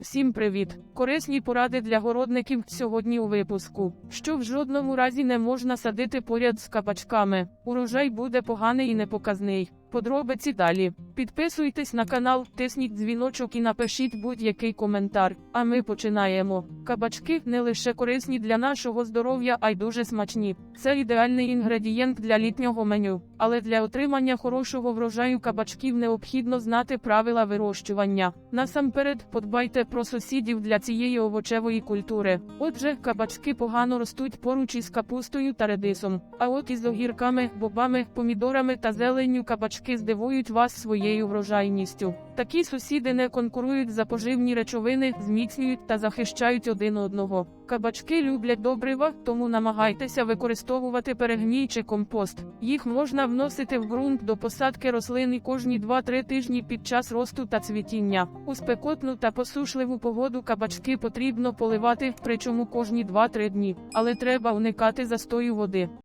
Всім привіт! Корисні поради для городників сьогодні у випуску. Що в жодному разі не можна садити поряд з кабачками. Урожай буде поганий і непоказний. Подробиці далі. Підписуйтесь на канал, тисніть дзвіночок і напишіть будь-який коментар. А ми починаємо. Кабачки не лише корисні для нашого здоров'я, а й дуже смачні. Це ідеальний інгредієнт для літнього меню. Але для отримання хорошого врожаю кабачків необхідно знати правила вирощування. Насамперед, подбайте про сусідів для цієї овочевої культури. Отже, кабачки погано ростуть поруч із капустою та редисом. А от із огірками, бобами, помідорами та зеленню кабачки здивують вас своєю врожайністю. Такі сусіди не конкурують за поживні речовини, зміцнюють та захищають один одного. Кабачки люблять добрива, тому намагайтеся використовувати перегній чи компост. Їх можна вносити в ґрунт до посадки рослини кожні 2-3 тижні під час росту та цвітіння. У спекотну та посушливу погоду кабачки потрібно поливати, причому кожні 2-3 дні, але треба уникати застою води.